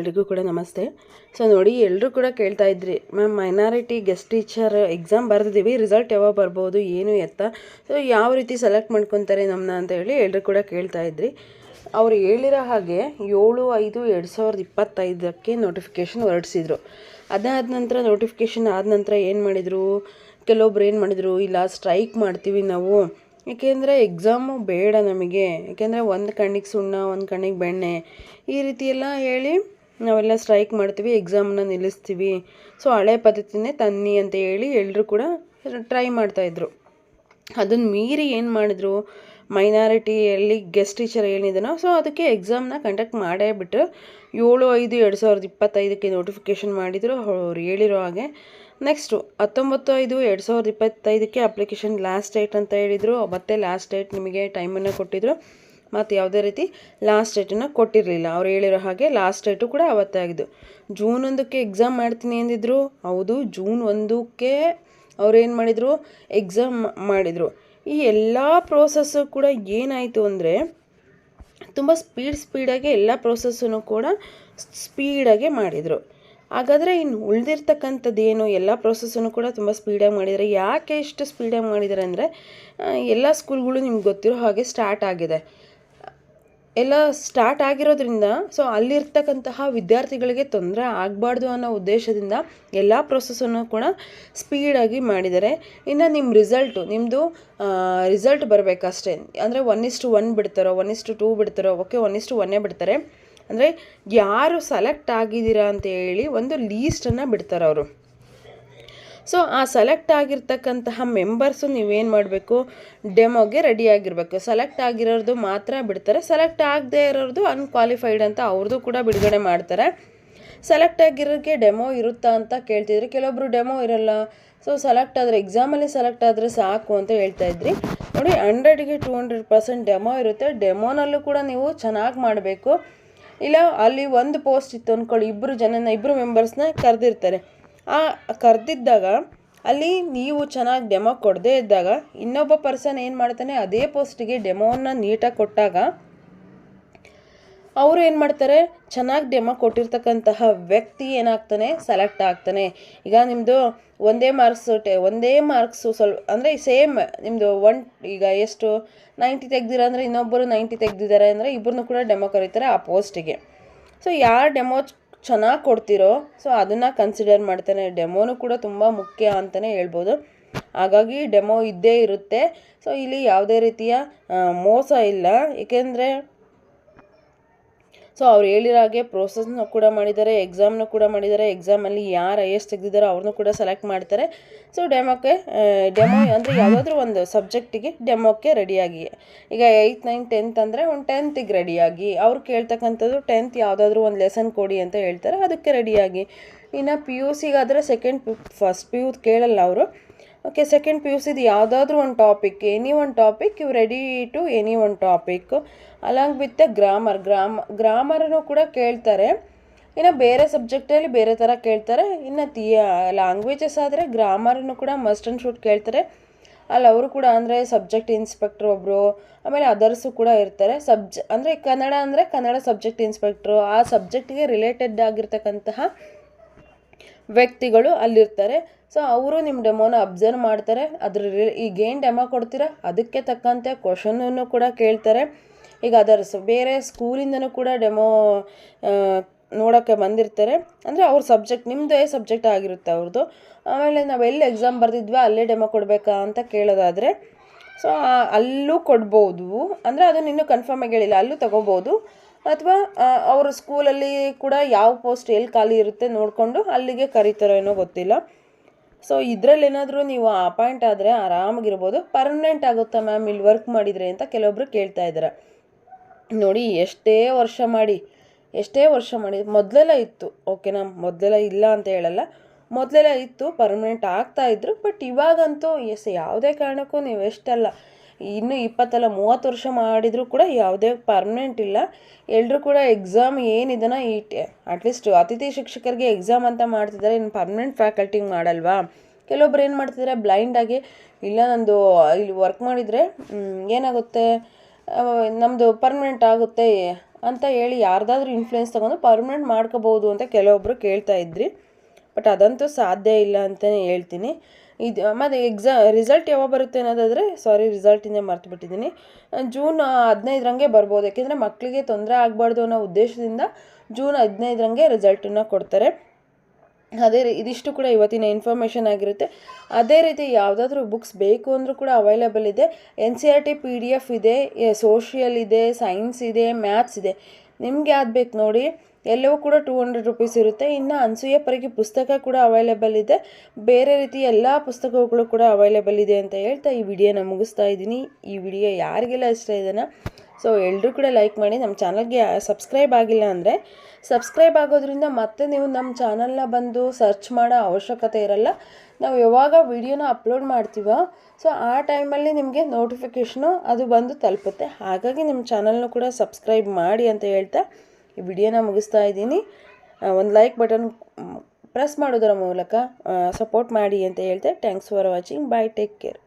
ಎಲ್ರಿಗೂ ಕೂಡ ನಮಸ್ತೆ. ಸೊ ನೋಡಿ ಎಲ್ಲರೂ ಕೂಡ ಕೇಳ್ತಾ ಇದ್ರಿ, ma'am minority guest teacher exam ಬರೆದಿದ್ದೀವಿ result ಯಾವಾಗ ಬರ್ಬೋದು, ಏನು ಎತ್ತ? ಸೊ ಯಾವ ರೀತಿ ಸೆಲೆಕ್ಟ್ ಮಾಡ್ಕೊತಾರೆ ನಮ್ಮನ್ನ ಅಂತ ಹೇಳಿ ಎಲ್ಲರೂ ಕೂಡ ಕೇಳ್ತಾ ಇದ್ರಿ. ಅವ್ರು ಹೇಳಿರೋ ಹಾಗೆ ಏಳು, ಐದು, ಎರಡು ಸಾವಿರದ ಇಪ್ಪತ್ತೈದಕ್ಕೆ ನೋಟಿಫಿಕೇಷನ್ ಹೊರಡಿಸಿದ್ರು. ಅದಾದ ನಂತರ ನೋಟಿಫಿಕೇಷನ್ ಆದ ನಂತರ ಏನು ಮಾಡಿದರು? ಕೆಲವೊಬ್ರು ಏನು ಮಾಡಿದರು? ಇಲ್ಲ ಸ್ಟ್ರೈಕ್ ಮಾಡ್ತೀವಿ ನಾವು. ಏಕೆಂದರೆ ಎಕ್ಸಾಮು ಬೇಡ ನಮಗೆ. ಏಕೆಂದರೆ ಒಂದು ಕಣ್ಣಿಗೆ ಸುಣ್ಣ, ಒಂದು ಕಣ್ಣಿಗೆ ಬೆಣ್ಣೆ. ಈ ರೀತಿ ಎಲ್ಲ ಹೇಳಿ ನಾವೆಲ್ಲ ಸ್ಟ್ರೈಕ್ ಮಾಡ್ತೀವಿ ಎಕ್ಸಾಮನ್ನ ನಿಲ್ಲಿಸ್ತೀವಿ. ಸೊ ಹಳೆ ಪದ್ಧತಿನೇ ತನ್ನಿ ಅಂತ ಹೇಳಿ ಎಲ್ಲರೂ ಕೂಡ ಟ್ರೈ ಮಾಡ್ತಾಯಿದ್ರು ಅದನ್ನು ಮೀರಿ ಏನು ಮಾಡಿದ್ರು? ಮೈನಾರಿಟಿಯಲ್ಲಿ ಗೆಸ್ಟ್ ಟೀಚರ್ ಏನಿದನೋ ಸೊ ಅದಕ್ಕೆ ಎಕ್ಸಾಮ್ನ ಕಂಡಕ್ಟ್ ಮಾಡೇ ಬಿಟ್ಟರು ಏಳು, ಐದು, ಎರಡು ಸಾವಿರದ ಇಪ್ಪತ್ತೈದಕ್ಕೆ ನೋಟಿಫಿಕೇಷನ್ ಮಾಡಿದರು ಅವ್ರು ಹೇಳಿರೋ ಹಾಗೆ. ನೆಕ್ಸ್ಟು ಹತ್ತೊಂಬತ್ತು, ಐದು, ಎರಡು ಸಾವಿರದ ಇಪ್ಪತ್ತೈದಕ್ಕೆ ಅಪ್ಲಿಕೇಶನ್ ಲಾಸ್ಟ್ ಡೇಟ್ ಅಂತ ಹೇಳಿದರು. ಮತ್ತೆ ಲಾಸ್ಟ್ ಡೇಟ್ ನಿಮಗೆ ಟೈಮನ್ನು ಕೊಟ್ಟಿದ್ರು. ಮತ್ತು ಯಾವುದೇ ರೀತಿ ಲಾಸ್ಟ್ ಡೇಟನ್ನು ಕೊಟ್ಟಿರಲಿಲ್ಲ. ಅವ್ರು ಹೇಳಿರೋ ಹಾಗೆ ಲಾಸ್ಟ್ ಡೇಟು ಕೂಡ ಅವತ್ತಾಗಿದ್ದು ಜೂನ್ ಒಂದಕ್ಕೆ ಎಕ್ಸಾಮ್ ಮಾಡ್ತೀನಿ ಅಂದಿದ್ರು. ಹೌದು ಜೂನ್ ಒಂದಕ್ಕೆ ಏನು ಮಾಡಿದರು? ಎಕ್ಸಾಮ್ ಮಾಡಿದರು. ಈ ಎಲ್ಲ ಪ್ರೋಸೆಸ್ಸು ಕೂಡ ಏನಾಯಿತು ಅಂದರೆ ತುಂಬ ಸ್ಪೀಡ್ ಸ್ಪೀಡಾಗಿ ಎಲ್ಲ ಪ್ರೋಸೆಸ್ಸನ್ನು ಕೂಡ ಸ್ಪೀಡಾಗೆ ಮಾಡಿದರು. ಹಾಗಾದರೆ ಇನ್ನು ಉಳಿದಿರ್ತಕ್ಕಂಥದ್ದೇನು ಎಲ್ಲ ಪ್ರೋಸೆಸ್ಸನ್ನು ಕೂಡ ತುಂಬ ಸ್ಪೀಡಾಗಿ ಮಾಡಿದ್ದಾರೆ ಯಾಕೆ ಇಷ್ಟು ಸ್ಪೀಡಾಗಿ ಮಾಡಿದ್ದಾರೆ ಅಂದರೆ ಎಲ್ಲ ಸ್ಕೂಲ್ಗಳು ನಿಮ್ಗೆ ಗೊತ್ತಿರೋ ಹಾಗೆ ಸ್ಟಾರ್ಟ್ ಆಗಿದೆ. ಎಲ್ಲ ಸ್ಟಾರ್ಟ್ ಆಗಿರೋದ್ರಿಂದ ಸೊ ಅಲ್ಲಿರ್ತಕ್ಕಂತಹ ವಿದ್ಯಾರ್ಥಿಗಳಿಗೆ ತೊಂದರೆ ಆಗಬಾರ್ದು ಅನ್ನೋ ಉದ್ದೇಶದಿಂದ ಎಲ್ಲ ಪ್ರೊಸೆಸನ್ನು ಕೂಡ ಸ್ಪೀಡಾಗಿ ಮಾಡಿದ್ದಾರೆ. ಇನ್ನು ನಿಮ್ಮ ರಿಸಲ್ಟು ನಿಮ್ಮದು ರಿಸಲ್ಟ್ ಬರಬೇಕಷ್ಟೇ. ಅಂದರೆ ಒನ್ ಇಸ್ಟು ಒನ್ ಬಿಡ್ತಾರೋ ಒನ್ ಇಸ್ಟು ಟೂ ಬಿಡ್ತಾರೋ ಓಕೆ ಒನ್ ಇಸ್ಟು ಒನ್ನೇ ಬಿಡ್ತಾರೆ. ಅಂದರೆ ಯಾರು ಸೆಲೆಕ್ಟ್ ಆಗಿದ್ದೀರಾ ಅಂತ ಹೇಳಿ ಒಂದು ಲೀಸ್ಟನ್ನು ಬಿಡ್ತಾರೆ ಅವರು ಸೊ ಆ ಸೆಲೆಕ್ಟ್ ಆಗಿರ್ತಕ್ಕಂತಹ ಮೆಂಬರ್ಸು ನೀವೇನು ಮಾಡಬೇಕು? ಡೆಮೋಗೆ ರೆಡಿ ಆಗಿರಬೇಕು. ಸೆಲೆಕ್ಟ್ ಆಗಿರೋದು ಮಾತ್ರ ಬಿಡ್ತಾರೆ. ಸೆಲೆಕ್ಟ್ ಆಗದೇ ಇರೋದು ಅನ್ಕ್ವಾಲಿಫೈಡ್ ಅಂತ ಅವ್ರದ್ದು ಕೂಡ ಬಿಡುಗಡೆ ಮಾಡ್ತಾರೆ. ಸೆಲೆಕ್ಟ್ ಆಗಿರೋಕ್ಕೆ ಡೆಮೋ ಇರುತ್ತಾ ಅಂತ ಕೇಳ್ತಿದ್ರು. ಕೆಲವೊಬ್ರು ಡೆಮೋ ಇರಲ್ಲ. ಸೊ ಸೆಲೆಕ್ಟ್ ಆದರೆ ಎಕ್ಸಾಮಲ್ಲಿ ಸೆಲೆಕ್ಟ್ ಆದರೆ ಸಾಕು ಅಂತ ಹೇಳ್ತಾ ಇದ್ರಿ. ನೋಡಿ ಹಂಡ್ರೆಡ್ಗೆ ಟು ಹಂಡ್ರೆಡ್ ಪರ್ಸೆಂಟ್ ಡೆಮೋ ಇರುತ್ತೆ. ಡೆಮೋನಲ್ಲೂ ಕೂಡ ನೀವು ಚೆನ್ನಾಗಿ ಮಾಡಬೇಕು. ಇಲ್ಲ, ಅಲ್ಲಿ ಒಂದು ಪೋಸ್ಟ್ ಇತ್ತು ಅಂದ್ಕೊಳ್ಳಿ ಇಬ್ಬರು ಜನನ ಇಬ್ಬರು ಮೆಂಬರ್ಸ್ನ ಕರೆದಿರ್ತಾರೆ. ಕರೆದಿದ್ದಾಗ ಅಲ್ಲಿ ನೀವು ಚೆನ್ನಾಗಿ ಡೆಮೋ ಕೊಡದೇ ಇದ್ದಾಗ ಇನ್ನೊಬ್ಬ ಪರ್ಸನ್ ಏನು ಮಾಡ್ತಾನೆ, ಅದೇ ಪೋಸ್ಟಿಗೆ ಡೆಮೋವನ್ನು ನೀಟಾಗಿ ಕೊಟ್ಟಾಗ ಅವರು ಏನು ಮಾಡ್ತಾರೆ, ಚೆನ್ನಾಗಿ ಡೆಮೋ ಕೊಟ್ಟಿರ್ತಕ್ಕಂತಹ ವ್ಯಕ್ತಿ ಏನಾಗ್ತಾನೆ ಸೆಲೆಕ್ಟ್ ಆಗ್ತಾನೆ. ಈಗ ನಿಮ್ಮದು ಒಂದೇ ಮಾರ್ಕ್ಸ್ ಟೆ, ಒಂದೇ ಮಾರ್ಕ್ಸು ಸ್ವಲ್ಪ, ಅಂದರೆ ಸೇಮ್ ನಿಮ್ಮದು ಒನ್ ಈಗ ಎಷ್ಟು ನೈಂಟಿ ತೆಗ್ದಿರ ಅಂದರೆ ಇನ್ನೊಬ್ಬರು ನೈಂಟಿ ತೆಗ್ದಿದ್ದಾರೆ ಅಂದರೆ ಇಬ್ಬರನ್ನೂ ಕೂಡ ಡೆಮೋ ಕರೀತಾರೆ ಆ ಪೋಸ್ಟಿಗೆ ಸೊ ಯಾರು ಡೆಮೋ ಚೆನ್ನಾಗಿ ಕೊಡ್ತಿರೋ ಸೊ ಅದನ್ನು ಕನ್ಸಿಡರ್ ಮಾಡ್ತಾನೆ. ಡೆಮೋನು ಕೂಡ ತುಂಬ ಮುಖ್ಯ ಅಂತಲೇ ಹೇಳ್ಬೋದು. ಹಾಗಾಗಿ ಡೆಮೋ ಇದ್ದೇ ಇರುತ್ತೆ. ಸೊ ಇಲ್ಲಿ ಯಾವುದೇ ರೀತಿಯ ಮೋಸ ಇಲ್ಲ. ಏಕೆಂದರೆ ಸೊ ಅವ್ರು ಹೇಳಿರೋ ಹಾಗೆ ಪ್ರೋಸೆಸ್ನ ಕೂಡ ಮಾಡಿದ್ದಾರೆ ಎಕ್ಸಾಮ್ನು ಕೂಡ ಮಾಡಿದ್ದಾರೆ ಎಕ್ಸಾಮಲ್ಲಿ ಯಾರು ಹೈಯೆಸ್ಟ್ ತೆಗೆದಿದ್ದಾರೋ ಅವ್ರನ್ನೂ ಕೂಡ ಸೆಲೆಕ್ಟ್ ಮಾಡ್ತಾರೆ. ಸೊ ಡೆಮೋಕ್ಕೆ ಡೆಮೋ ಅಂದರೆ ಯಾವುದಾದ್ರೂ ಒಂದು ಸಬ್ಜೆಕ್ಟಿಗೆ ಡೆಮೋಕ್ಕೆ ರೆಡಿಯಾಗಿ ಈಗ ಏಯ್ತ್ ನೈನ್ ಟೆಂತ್ ಅಂದರೆ ಒಂದು ಟೆಂತಿಗೆ ರೆಡಿಯಾಗಿ ಅವ್ರು ಕೇಳ್ತಕ್ಕಂಥದ್ದು ಟೆಂತ್ ಯಾವುದಾದ್ರೂ ಒಂದು ಲೆಸನ್ ಕೊಡಿ ಅಂತ ಹೇಳ್ತಾರೆ, ಅದಕ್ಕೆ ರೆಡಿಯಾಗಿ ಇನ್ನು ಪಿ ಯು ಸಿಗಾದರೆ ಸೆಕೆಂಡ್ ಫಸ್ಟ್ ಪಿ ಯು ಕೇಳಲ್ಲ ಅವರು. ಓಕೆ ಸೆಕೆಂಡ್ ಪಿ ಯು ಸಿದು ಯಾವುದಾದ್ರೂ ಒಂದು topic any one topic you ready to any one topic along with grammar ಗ್ರಾಮ ಗ್ರಾಮರನ್ನು ಕೂಡ ಕೇಳ್ತಾರೆ. ಇನ್ನು ಬೇರೆ ಸಬ್ಜೆಕ್ಟಲ್ಲಿ ಬೇರೆ ಥರ ಕೇಳ್ತಾರೆ. ಇನ್ನು ತಿ ಲ್ಯಾಂಗ್ವೇಜಸ್ ಆದರೆ ಗ್ರಾಮರನ್ನು ಕೂಡ ಮಸ್ಟ್ ಆ್ಯಂಡ್ ಶೂಟ್ ಕೇಳ್ತಾರೆ. ಅಲ್ಲಿ ಅವರು ಕೂಡ ಅಂದರೆ ಸಬ್ಜೆಕ್ಟ್ ಇನ್ಸ್ಪೆಕ್ಟ್ರ್ ಒಬ್ಬರು ಆಮೇಲೆ ಅದರ್ಸು ಕೂಡ ಇರ್ತಾರೆ. ಸಬ್ಜ್ ಅಂದರೆ ಕನ್ನಡ ಅಂದರೆ ಕನ್ನಡ ಸಬ್ಜೆಕ್ಟ್ ಇನ್ಸ್ಪೆಕ್ಟ್ರು ಆ ಸಬ್ಜೆಕ್ಟಿಗೆ ರಿಲೇಟೆಡ್ ಆಗಿರ್ತಕ್ಕಂತಹ ವ್ಯಕ್ತಿಗಳು ಅಲ್ಲಿರ್ತಾರೆ. ಸೊ ಅವರು ನಿಮ್ಮ ಡೆಮೋನ ಅಬ್ಸರ್ವ್ ಮಾಡ್ತಾರೆ. ಅದ್ರ ಈಗೇನು ಡೆಮೋ ಕೊಡ್ತೀರಾ? ಅದಕ್ಕೆ ತಕ್ಕಂತೆ ಕ್ವಶನನ್ನು ಕೂಡ ಕೇಳ್ತಾರೆ. ಈಗ ಅದರ ಬೇರೆ ಸ್ಕೂಲಿಂದನೂ ಕೂಡ ಡೆಮೋ ನೋಡೋಕ್ಕೆ ಬಂದಿರ್ತಾರೆ. ಅಂದರೆ ಅವ್ರ ಸಬ್ಜೆಕ್ಟ್ ನಿಮ್ಮದೇ ಸಬ್ಜೆಕ್ಟ್ ಆಗಿರುತ್ತೆ ಅವ್ರದ್ದು ಆಮೇಲೆ ನಾವು ಎಲ್ಲಿ ಎಕ್ಸಾಮ್ ಬರೆದಿದ್ವಿ ಅಲ್ಲೇ ಡೆಮೋ ಕೊಡಬೇಕಾ ಅಂತ ಕೇಳೋದಾದರೆ ಸೊ ಅಲ್ಲೂ ಕೊಡ್ಬೋದು. ಅಂದರೆ ಅದನ್ನು ಇನ್ನೂ ಕನ್ಫರ್ಮಾಗಿ ಹೇಳಿಲ್ಲ. ಅಲ್ಲೂ ತೊಗೋಬೋದು. ಅಥವಾ ಅವರ ಸ್ಕೂಲಲ್ಲಿ ಕೂಡ ಯಾವ ಪೋಸ್ಟ್ ಎಲ್ಲಿ ಖಾಲಿ ಇರುತ್ತೆ ನೋಡಿಕೊಂಡು ಅಲ್ಲಿಗೆ ಕರೀತಾರೋ ಏನೋ ಗೊತ್ತಿಲ್ಲ. ಸೊ ಇದರಲ್ಲಿ ಏನಾದರೂ ನೀವು ಅಪಾಯಿಂಟ್ ಆದರೆ ಆರಾಮಾಗಿರ್ಬೋದು. ಪರ್ಮನೆಂಟ್ ಆಗುತ್ತಾ ಮ್ಯಾಮ್ ಇಲ್ಲಿ ವರ್ಕ್ ಮಾಡಿದರೆ ಅಂತ ಕೆಲವೊಬ್ರು ಕೇಳ್ತಾ ಇದ್ದಾರೆ ನೋಡಿ, ಎಷ್ಟೇ ವರ್ಷ ಮಾಡಿ, ಎಷ್ಟೇ ವರ್ಷ ಮಾಡಿ, ಮೊದಲೆಲ್ಲ ಇತ್ತು. ಓಕೆನಾ ಮೊದಲೆಲ್ಲ ಇಲ್ಲ ಅಂತ ಹೇಳಲ್ಲ. ಮೊದಲೆಲ್ಲ ಇತ್ತು ಪರ್ಮನೆಂಟ್ ಆಗ್ತಾಯಿದ್ರು ಬಟ್ ಇವಾಗಂತೂ, ಎಸ್, ಯಾವುದೇ ಕಾರಣಕ್ಕೂ ನೀವು ಎಷ್ಟಲ್ಲ ಇನ್ನೂ ಇಪ್ಪತ್ತಲ್ಲ, ಮೂವತ್ತು ವರ್ಷ ಮಾಡಿದರೂ ಕೂಡ ಯಾವುದೇ ಪರ್ಮನೆಂಟ್ ಇಲ್ಲ. ಎಲ್ಲರೂ ಕೂಡ ಎಕ್ಸಾಮ್ ಏನಿದನ ಈ ಅಟ್ಲೀಸ್ಟ್ ಅತಿಥಿ ಶಿಕ್ಷಕರಿಗೆ ಎಕ್ಸಾಮ್ ಅಂತ ಮಾಡ್ತಿದ್ದಾರೆ. ಇನ್ನು ಪರ್ಮನೆಂಟ್ ಫ್ಯಾಕಲ್ಟಿ ಮಾಡಲ್ವಾ? ಕೆಲವೊಬ್ರು ಏನು ಮಾಡ್ತಿದ್ದಾರೆ? ಬ್ಲೈಂಡಾಗಿ ಇಲ್ಲ, ನಂದು ಇಲ್ಲಿ ವರ್ಕ್ ಮಾಡಿದರೆ ಏನಾಗುತ್ತೆ? ನಮ್ಮದು ಪರ್ಮನೆಂಟ್ ಆಗುತ್ತೆ ಅಂತ ಹೇಳಿ ಯಾರ್ದಾದ್ರೂ ಇನ್ಫ್ಲುಯೆನ್ಸ್ ತೊಗೊಂಡು ಪರ್ಮನೆಂಟ್ ಮಾಡ್ಕೋಬೋದು ಅಂತ ಕೆಲವೊಬ್ಬರು ಕೇಳ್ತಾ ಇದ್ರಿ. ಬಟ್ ಅದಂತೂ ಸಾಧ್ಯ ಇಲ್ಲ ಅಂತಲೇ ಹೇಳ್ತೀನಿ. ಇದು ಮತ್ತು ಎಕ್ಸಾ ರಿಸಲ್ಟ್ ಯಾವಾಗ ಬರುತ್ತೆ ಅನ್ನೋದಾದರೆ ಸಾರಿ ರಿಸಲ್ಟಿಂದ ಮರ್ತು ಬಿಟ್ಟಿದ್ದೀನಿ. ಜೂನ್ ಹದಿನೈದರಂಗೆ ಬರ್ಬೋದು, ಯಾಕೆಂದರೆ ಮಕ್ಕಳಿಗೆ ತೊಂದರೆ ಆಗಬಾರ್ದು ಅನ್ನೋ ಉದ್ದೇಶದಿಂದ ಜೂನ್ ಹದಿನೈದರಂಗೆ ರಿಸಲ್ಟನ್ನು ಕೊಡ್ತಾರೆ. ಅದೇ ರೀ, ಇದಿಷ್ಟು ಕೂಡ ಇವತ್ತಿನ ಇನ್ಫಾರ್ಮೇಷನ್ ಆಗಿರುತ್ತೆ. ಅದೇ ರೀತಿ ಯಾವುದಾದ್ರೂ ಬುಕ್ಸ್ ಬೇಕು ಅಂದರೂ ಕೂಡ ಅವೈಲೇಬಲ್ ಇದೆ. N C R T P D F ಇದೆ ಸೋಷಿಯಲ್ ಇದೆ ಸೈನ್ಸ್ ಇದೆ ಮ್ಯಾಥ್ಸ್ ಇದೆ. ನಿಮ್ಗೆ ಯಾವ್ದು ಬೇಕು ನೋಡಿ? ಎಲ್ಲವೂ ಕೂಡ ಟೂ ಹಂಡ್ರೆಡ್ ರುಪೀಸ್ ಇರುತ್ತೆ. ಇನ್ನು ಅನಸೂಯ ಪರಿಗೆ ಪುಸ್ತಕ ಕೂಡ ಅವೈಲೇಬಲ್ ಇದೆ. ಬೇರೆ ರೀತಿ ಎಲ್ಲ ಪುಸ್ತಕಗಳು ಕೂಡ ಅವೈಲೇಬಲ್ ಇದೆ ಅಂತ ಹೇಳ್ತಾ ಈ ವಿಡಿಯೋನ ಮುಗಿಸ್ತಾ ಇದ್ದೀನಿ. ಈ ವಿಡಿಯೋ ಯಾರಿಗೆಲ್ಲ ಇಷ್ಟ ಇದೆಯಾ ಸೊ ಎಲ್ಲರೂ ಕೂಡ ಲೈಕ್ ಮಾಡಿ ನಮ್ಮ ಚಾನಲ್ಗೆ ಸಬ್ಸ್ಕ್ರೈಬ್ ಆಗಿಲ್ಲ ಅಂದರೆ ಸಬ್ಸ್ಕ್ರೈಬ್ ಆಗೋದ್ರಿಂದ ಮತ್ತೆ ನೀವು ನಮ್ಮ ಚಾನಲ್ನ ಬಂದು ಸರ್ಚ್ ಮಾಡೋ ಅವಶ್ಯಕತೆ ಇರಲ್ಲ. ನಾವು ಯಾವಾಗ ವಿಡಿಯೋನ ಅಪ್ಲೋಡ್ ಮಾಡ್ತೀವೋ ಸೊ ಆ ಟೈಮಲ್ಲಿ ನಿಮಗೆ ನೋಟಿಫಿಕೇಷನು ಅದು ಬಂದು ತಲುಪುತ್ತೆ. ಹಾಗಾಗಿ ನಿಮ್ಮ ಚಾನಲ್ನು ಕೂಡ ಸಬ್ಸ್ಕ್ರೈಬ್ ಮಾಡಿ ಅಂತ ಹೇಳ್ತಾ ಈ ವಿಡಿಯೋನ ಮುಗಿಸ್ತಾ ಇದ್ದೀನಿ. ಒಂದು ಲೈಕ್ ಬಟನ್ ಪ್ರೆಸ್ ಮಾಡೋದರ ಮೂಲಕ ಸಪೋರ್ಟ್ ಮಾಡಿ ಅಂತ ಹೇಳ್ತೆ. Thanks for watching bye take care